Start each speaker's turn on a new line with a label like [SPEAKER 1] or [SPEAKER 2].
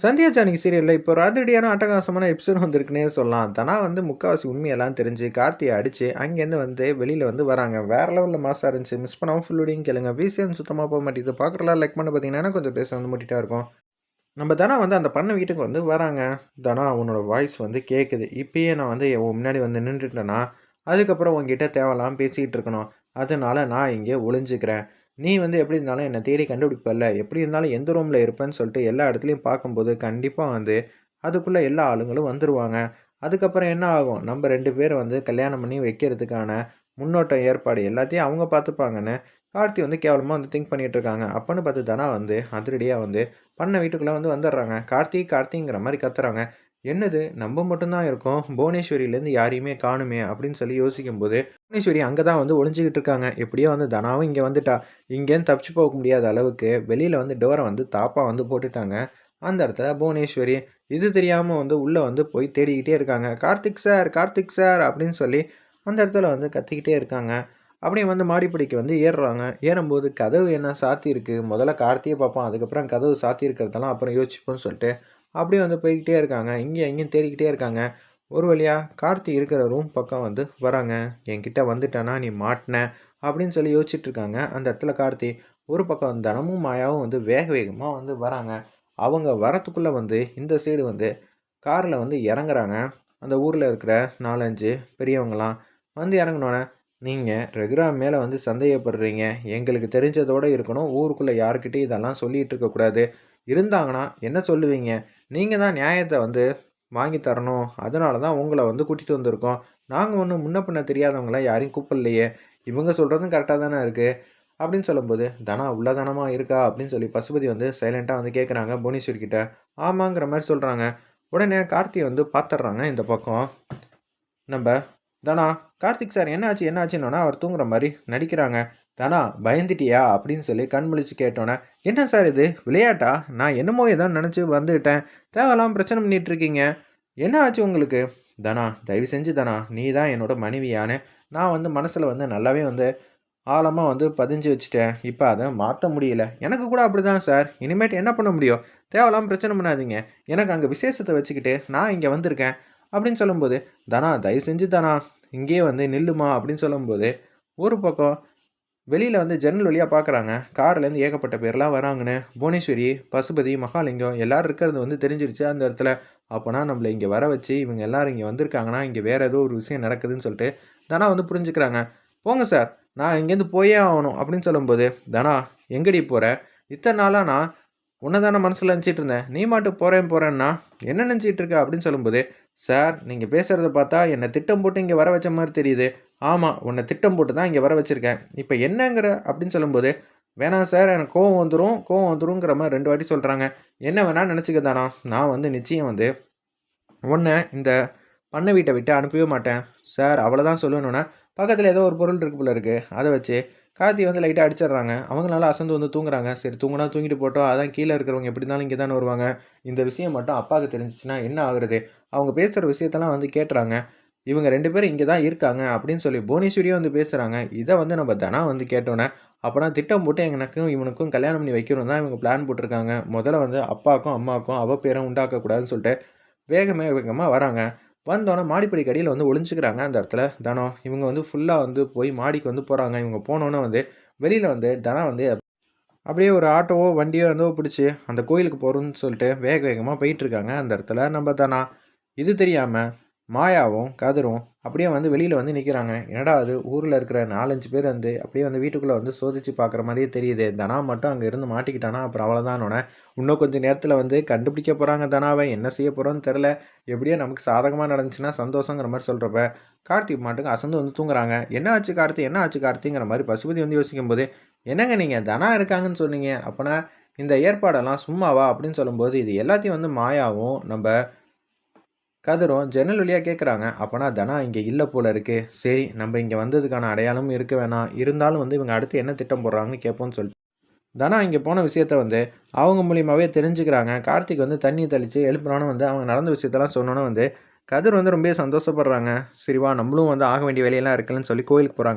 [SPEAKER 1] சந்தியா ஜானகி சீரியலில் இப்போ ஒரு அதிரடியான அட்டகாசமான எபிசோட் வந்திருக்குன்னே சொல்லலாம். தனா வந்து முக்கால்வாசி உண்மையெல்லாம் தெரிஞ்சு கார்த்தியை அடித்து அங்கேருந்து வந்து வெளியில் வந்து வராங்க. வேறு லெவலில் மாசாக இருந்துச்சு. மிஸ் பண்ணாமல் ஃபுல்லோடையும் கேளுங்க. விசிஎம் சுத்தமாக போக மாட்டேங்குது. பார்க்குறலாம் லைக் பண்ண பார்த்தீங்கன்னா கொஞ்சம் பேச வந்து முட்டிட்டா இருக்கும். நம்ம தனா வந்து அந்த பண்ண வீட்டுக்கு வந்து வராங்க. தனா உன்னோட வாய்ஸ் வந்து கேட்குது இப்பயே நான் வந்து உன் முன்னாடி வந்து நின்றுட்டேன்னா அதுக்கப்புறம் உங்ககிட்ட தேவையில்லாம பேசிக்கிட்டு இருக்கணும். அதனால நான் இங்கே ஒளிஞ்சுக்கிறேன். நீ வந்து எப்படி இருந்தாலும் என்னை தேடி கண்டுபிடிப்பல்ல. எப்படி இருந்தாலும் எந்த ரூமில் இருப்பேன்னு சொல்லிட்டு எல்லா இடத்துலையும் பார்க்கும்போது கண்டிப்பாக வந்து அதுக்குள்ளே எல்லா ஆளுங்களும் வந்துடுவாங்க அதுக்கப்புறம் என்ன ஆகும்? நம்ம ரெண்டு பேர் வந்து கல்யாணம் பண்ணி வைக்கிறதுக்கான முன்னோட்டம் ஏற்பாடு எல்லாத்தையும் அவங்க பார்த்துப்பாங்கன்னு கார்த்தி வந்து கேவலமாக வந்து திங்க் பண்ணிகிட்டு இருக்காங்க. அப்போன்னு பார்த்து தானே வந்து அதிரடியாக வந்து பண்ண வீட்டுக்குள்ளே வந்து வந்துடுறாங்க. கார்த்தி கார்த்திங்கிற மாதிரி கத்துறாங்க. என்னது நம்ம மட்டும்தான் இருக்கோம் புவனேஸ்வரியிலேருந்து யாரையுமே காணுமே அப்படின்னு சொல்லி யோசிக்கும்போது புவனேஸ்வரி அங்கே தான் வந்து ஒளிஞ்சிக்கிட்டு இருக்காங்க. எப்படியோ வந்து தனாவும் இங்கே வந்துட்டா. இங்கேருந்து தப்பிச்சு போக முடியாத அளவுக்கு வெளியில் வந்து டோரை வந்து தாப்பாக வந்து போட்டுட்டாங்க. அந்த இடத்துல புவனேஸ்வரி இது தெரியாமல் வந்து உள்ளே வந்து போய் தேடிக்கிட்டே இருக்காங்க. கார்த்திக் சார் கார்த்திக் சார் அப்படின்னு சொல்லி அந்த இடத்துல வந்து கத்திக்கிட்டே இருக்காங்க. அப்படியே வந்து மாடிப்படிக்கு வந்து ஏறுறாங்க. ஏறும்போது கதவு என்ன சாத்தி இருக்குது முதல்ல கார்த்தியை பார்ப்போம். அதுக்கப்புறம் கதவு சாத்தி இருக்கிறதெல்லாம் அப்புறம் யோசிப்போம்னு சொல்லிட்டு அப்படியே வந்து போய்கிட்டே இருக்காங்க. இங்கேயும் எங்கேயும் தேடிக்கிட்டே இருக்காங்க. ஒரு வழியாக கார்த்தி இருக்கிற ரூம் பக்கம் வந்து வராங்க. என்கிட்ட வந்துட்டானா நீ மாட்டின? அப்படின்னு சொல்லி யோசிச்சுட்டு இருக்காங்க அந்த இடத்துல கார்த்தி ஒரு பக்கம் தனமும் மாயாவும் வந்து வேக வேகமாக வந்து வராங்க. அவங்க வரத்துக்குள்ளே வந்து இந்த சைடு வந்து காரில் வந்து இறங்குறாங்க. அந்த ஊரில் இருக்கிற நாலஞ்சு பெரியவங்களாம் வந்து இறங்கினோன்னே நீங்கள் ரெகுரா மேலே வந்து சந்தேகப்படுறீங்க. எங்களுக்கு தெரிஞ்சதோடு இருக்கணும். ஊருக்குள்ளே யாருக்கிட்டே இதெல்லாம் சொல்லிகிட்டு இருக்கக்கூடாது. இருந்தாங்கன்னா என்ன சொல்லுவீங்க? நீங்கள் தான் நியாயத்தை வந்து வாங்கி தரணும். அதனால தான் உங்களை வந்து கூட்டிகிட்டு வந்திருக்கோம். நாங்கள் ஒன்றும் முன்ன பின்ன தெரியாதவங்களாம் யாரையும் கூப்பிடலையே. இவங்க சொல்கிறதும் கரெக்டாக தானே இருக்குது அப்படின்னு சொல்லும்போது தனா உள்ளதானமாக இருக்கா? அப்படின்னு சொல்லி பசுபதி வந்து சைலண்ட்டாக வந்து கேட்குறாங்க புவனேஸ்வர்கிட்ட ஆமாங்கிற மாதிரி சொல்கிறாங்க உடனே கார்த்தி வந்து பார்த்துட்றாங்க இந்த பக்கம். நம்ம தனா கார்த்திக் சார் என்னாச்சு? என்ன அவர் தூங்குற மாதிரி நடிக்கிறாங்க. தானா பயந்துட்டியா? அப்படின்னு சொல்லி கண்முழிச்சு கேட்டோன்னே என்ன சார் இது? விளையாட்டா? நான் என்னமோ ஏதோ நினச்சி வந்துட்டேன். தேவையெல்லாம் பிரச்சனை பண்ணிகிட்டு இருக்கீங்க. என்ன ஆச்சு உங்களுக்கு? தனா தயவு செஞ்சு தனா நீ தான் என்னோட மனைவியானு. நான் வந்து மனசில் வந்து நல்லாவே வந்து ஆழமாக வந்து பதிஞ்சு வச்சுட்டேன். இப்போ அதை மாற்ற முடியல. எனக்கு கூட அப்படி தான் சார். இனிமேட்டு என்ன பண்ண முடியும்? தேவையில்லாமல் பிரச்சனை பண்ணாதீங்க. எனக்கு அங்கே விசேஷத்தை வச்சுக்கிட்டு நான் இங்கே வந்திருக்கேன். அப்படின்னு சொல்லும்போது தனா தயவு செஞ்சு தனா இங்கேயே வந்து நில்லுமா? அப்படின்னு சொல்லும்போது ஒரு பக்கம் வெளியில் வந்து ஜன்னல் வழியாக பார்க்குறாங்க கார்லேருந்து ஏகப்பட்ட பேர்லாம் வராங்கன்னு. புவனேஸ்வரி பசுபதி மகாலிங்கம் எல்லோரும் இருக்கிறது வந்து தெரிஞ்சிருச்சு அந்த இடத்துல. அப்போனா நம்மளை இங்கே வர வச்சு இவங்க எல்லோரும் இங்கே வந்திருக்காங்கன்னா இங்கே வேறு ஏதோ ஒரு விஷயம் நடக்குதுன்னு சொல்லிட்டு தனா வந்து புரிஞ்சுக்கிறாங்க. போங்க சார் நான் இங்கேருந்து போயே ஆகணும் அப்படின்னு சொல்லும்போது தனா எங்கடி போகிற இத்தனை நாளாக நான் உன்னை தானே மனசில் நினச்சிட்டு இருந்தேன். நீ மாட்டு போகிறேன் போகிறேன்னா என்ன நினச்சிட்டு இருக்க? அப்படின்னு சொல்லும்போது சார் நீங்கள் பேசுகிறத பார்த்தா என்னை திட்டம் போட்டு இங்கே வர வச்ச மாதிரி தெரியுது. ஆமாம் உன்னை திட்டம் போட்டு தான் இங்கே வர வச்சுருக்கேன். இப்போ என்னங்கிற அப்படின்னு சொல்லும்போது வேணாம் சார் எனக்கு கோவம் வந்துடும் கோவம் வந்துருங்கிற மாதிரி ரெண்டு வாட்டி சொல்கிறாங்க என்ன வேணால் நினச்சிக்க தானா? நான் வந்து நிச்சயம் வந்து உன்னை இந்த பண்ணை வீட்டை விட்டு அனுப்பவே மாட்டேன். சார் அவ்வளோதான் சொல்லணுன்னா பக்கத்தில் ஏதோ ஒரு பொருள் இருக்கு போல இருக்குது அதை வச்சு காத்தி வந்து லைட்டாக அடிச்சிடுறாங்க. அவங்க நல்லா அசந்து வந்து தூங்குறாங்க. சரி தூங்கினா தூங்கிட்டு போட்டோம். அதான் கீழே இருக்கிறவங்க எப்படி இருந்தாலும் இங்கே தானே வருவாங்க. இந்த விஷயம் மட்டும் அப்பாவுக்கு தெரிஞ்சிச்சுன்னா என்ன ஆகுறது? அவங்க பேசுகிற விஷயத்தெல்லாம் வந்து கேட்டுறாங்க. இவங்க ரெண்டு பேரும் இங்கே தான் இருக்காங்க அப்படின்னு சொல்லி புவனேஸ்வரியும் வந்து பேசுகிறாங்க இதை வந்து நம்ம தனா வந்து கேட்டோன்னே அப்போனா திட்டம் போட்டு எனக்கும் இவனுக்கும் கல்யாணம் பண்ணி வைக்கணும் தான் இவங்க பிளான் போட்டிருக்காங்க. முதல்ல வந்து அப்பாவுக்கும் அம்மாவுக்கும் அவ பேரும் உண்டாக்கக்கூடாதுன்னு சொல்லிட்டு வேகமே வேகமாக வராங்க. வந்தோடனே மாடிப்படி கடியில் வந்து ஒளிஞ்சுக்கிறாங்க அந்த இடத்துல. தனம் இவங்க வந்து ஃபுல்லாக வந்து போய் மாடிக்கு வந்து போகிறாங்க இவங்க போனோன்னே வந்து வெளியில் வந்து தனம் வந்து அப்படியே ஒரு ஆட்டோவோ வண்டியோ வந்து பிடிச்சி அந்த கோயிலுக்கு போகிறோன்னு சொல்லிட்டு வேக வேகமாக போயிட்டுருக்காங்க அந்த இடத்துல. நம்ம தானா இது தெரியாமல் மாயாவும் கதிரும் அப்படியே வந்து வெளியில் வந்து நிற்கிறாங்க என்னடா அது? ஊரில் இருக்கிற நாலஞ்சு பேர் வந்து அப்படியே வந்து வீட்டுக்குள்ளே வந்து சோதிச்சு பார்க்குற மாதிரியே தெரியுது. தனா மட்டும் அங்கே இருந்து மாட்டிக்கிட்டானா? அப்புறம் அவ்வளோதானோட இன்னும் கொஞ்சம் நேரத்தில் வந்து கண்டுபிடிக்க போகிறாங்க தனாவை. என்ன செய்ய போகிறோன்னு தெரில எப்படியோ நமக்கு சாதகமாக நடந்துச்சுன்னா சந்தோஷங்கிற மாதிரி சொல்கிறப்ப கார்த்திக் மாட்டுக்கு அசந்து வந்து தூங்குறாங்க. என்ன ஆச்சு கார்த்தி? என்ன ஆச்சு கார்த்திங்கிற மாதிரி பசுபதி வந்து யோசிக்கும் போது என்னங்க நீங்கள் தனா இருக்காங்கன்னு சொன்னீங்க. அப்போனா இந்த ஏற்பாடெல்லாம் சும்மாவா? அப்படின்னு சொல்லும்போது இது எல்லாத்தையும் வந்து மாயாவும் நம்ம கதிரும் ஜன்னல் வழியாக கேட்குறாங்க அப்போனா தனா இங்கே இல்லை போல இருக்குது சரி நம்ம இங்கே வந்ததுக்கான அடையாளமும் இருக்க வேணாம். இருந்தாலும் வந்து இவங்க அடுத்து என்ன திட்டம் போடுறாங்கன்னு கேட்போம்னு சொல்லிட்டு தனா இங்கே போன விஷயத்த வந்து அவங்க மூலியமாகவே தெரிஞ்சுக்கிறாங்க. கார்த்திக் வந்து தண்ணி தெளித்து எழுப்புனோன்னு வந்து அவங்க நடந்த விஷயத்தெல்லாம் சொன்னோன்னே வந்து கதிர் வந்து ரொம்ப சந்தோஷப்படுறாங்க. சரிவா நம்மளும் வந்து ஆக வேண்டிய வேலையெல்லாம் இருக்குன்னு சொல்லி கோயிலுக்கு போகிறாங்க